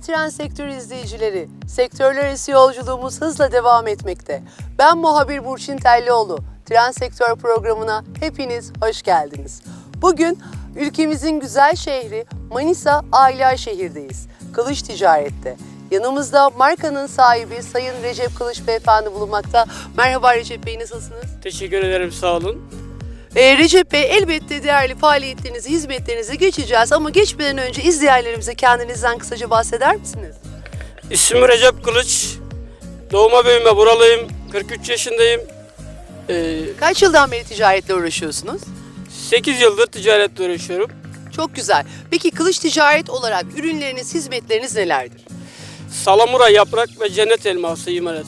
tren sektörü izleyicileri, sektörler arası yolculuğumuz hızla devam etmekte. Ben muhabir Burçin Tellioğlu. Tren Sektör programına hepiniz hoş geldiniz. Bugün ülkemizin güzel şehri Manisa Ayla şehirdeyiz. Kılıç Ticaret'te. Yanımızda markanın sahibi Sayın Recep Kılıç Beyefendi bulunmakta. Merhaba Recep Bey nasılsınız? Teşekkür ederim sağ olun. Ee, Recep Bey elbette değerli faaliyetlerinizi, hizmetlerinizi geçeceğiz ama geçmeden önce izleyenlerimize kendinizden kısaca bahseder misiniz? İsmim Recep Kılıç. Doğuma büyüme buralıyım. 43 yaşındayım. Ee, Kaç yıldan beri ticaretle uğraşıyorsunuz? 8 yıldır ticaretle uğraşıyorum. Çok güzel. Peki kılıç ticaret olarak ürünleriniz, hizmetleriniz nelerdir? Salamura yaprak ve cennet elması imalat.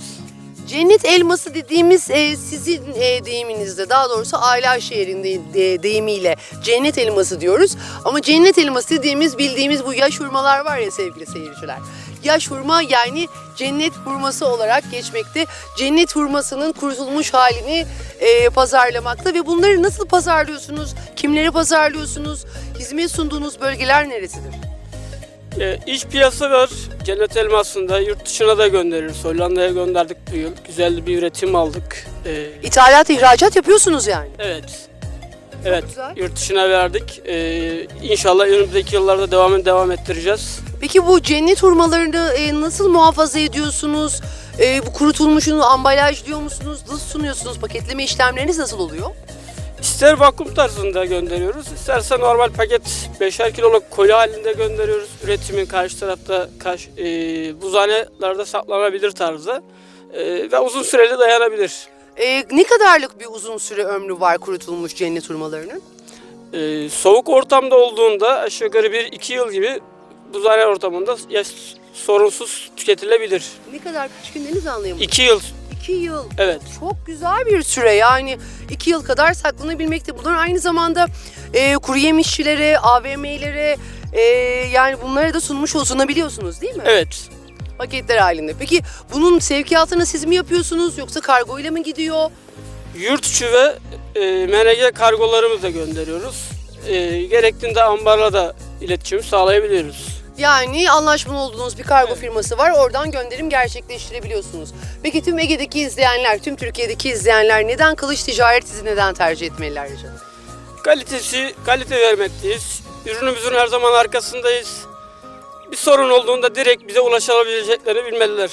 Cennet elması dediğimiz e, sizin e, deyiminizde daha doğrusu Ayla şehrinde de, deyimiyle cennet elması diyoruz. Ama cennet elması dediğimiz bildiğimiz bu yaş hurmalar var ya sevgili seyirciler. Yaş hurma yani cennet hurması olarak geçmekte. Cennet hurmasının kurutulmuş halini e, pazarlamakta ve bunları nasıl pazarlıyorsunuz? Kimlere pazarlıyorsunuz? Hizmet sunduğunuz bölgeler neresidir? Ee, iç piyasa. Cennet elmasında yurt dışına da gönderiyoruz. Hollanda'ya gönderdik bu yıl. Güzel bir üretim aldık. Ee, İthalat, ihracat yapıyorsunuz yani. evet. Evet. güzel. Yurt dışına verdik. Ee, inşallah önümüzdeki yıllarda devam devam ettireceğiz. Peki bu cennet hurmalarını e, nasıl muhafaza ediyorsunuz? E, bu kurutulmuşunu ambalajlıyor musunuz? Nasıl sunuyorsunuz? Paketleme işlemleriniz nasıl oluyor? İster vakum tarzında gönderiyoruz, isterse normal paket 5'er kiloluk koli halinde gönderiyoruz. Üretimin karşı tarafta karşı, e, buzhanelerde saklanabilir tarzda e, ve uzun süreli dayanabilir. E, ne kadarlık bir uzun süre ömrü var kurutulmuş cennet hurmalarının? E, soğuk ortamda olduğunda aşağı yukarı 1-2 yıl gibi buzhane ortamında ya, sorunsuz tüketilebilir. Ne kadar küçük günlerinizi anlayamadım. 2 yıl, İki yıl. evet. Çok güzel bir süre yani iki yıl kadar saklanabilmekte. Bunlar aynı zamanda e, kuru yemişçilere, AVM'lere e, yani bunlara da sunmuş sunabiliyorsunuz değil mi? Evet. Paketler halinde. Peki bunun sevkiyatını siz mi yapıyorsunuz yoksa kargoyla mı gidiyor? Yurt içi ve e, MNG kargolarımızla gönderiyoruz. E, gerektiğinde ambarla da iletişim sağlayabiliyoruz. Yani anlaşmalı olduğunuz bir kargo Evet. firması var. Oradan gönderim gerçekleştirebiliyorsunuz. Peki tüm Ege'deki izleyenler, tüm Türkiye'deki izleyenler neden kılıç ticaret sizi neden tercih etmeliler Recep? Kalitesi, kalite vermekteyiz. Ürünümüzün her zaman arkasındayız. Bir sorun olduğunda direkt bize ulaşabileceklerini bilmeliler.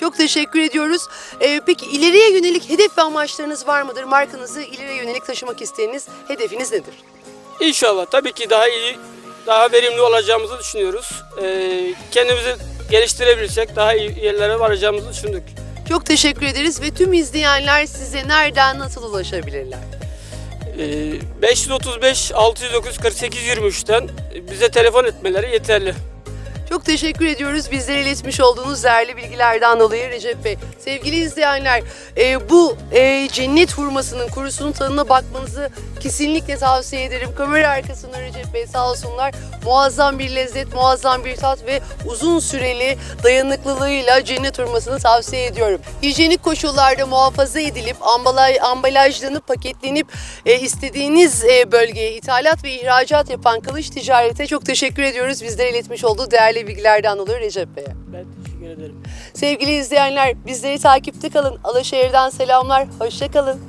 Çok teşekkür ediyoruz. Ee, peki ileriye yönelik hedef ve amaçlarınız var mıdır? Markanızı ileriye yönelik taşımak isteğiniz, hedefiniz nedir? İnşallah tabii ki daha iyi, daha verimli olacağımızı düşünüyoruz. Ee, kendimizi geliştirebilirsek daha iyi yerlere varacağımızı düşündük. Çok teşekkür ederiz ve tüm izleyenler size nereden nasıl ulaşabilirler? Ee, 535 609 48 23'ten bize telefon etmeleri yeterli. Çok teşekkür ediyoruz bizlere iletmiş olduğunuz değerli bilgilerden dolayı Recep Bey. Sevgili izleyenler e, bu e, cennet hurmasının kurusunun tadına bakmanızı kesinlikle tavsiye ederim. Kamera arkasında Recep Bey sağ olsunlar muazzam bir lezzet, muazzam bir tat ve uzun süreli dayanıklılığıyla cennet hurmasını tavsiye ediyorum. Hijyenik koşullarda muhafaza edilip ambalaj, ambalajlanıp paketlenip e, istediğiniz e, bölgeye ithalat ve ihracat yapan Kılıç Ticaret'e çok teşekkür ediyoruz. Bizlere iletmiş olduğu değerli bilgilerden dolayı Recep Bey'e. Ben teşekkür ederim. Sevgili izleyenler bizleri takipte kalın. Alaşehir'den selamlar. Hoşça kalın.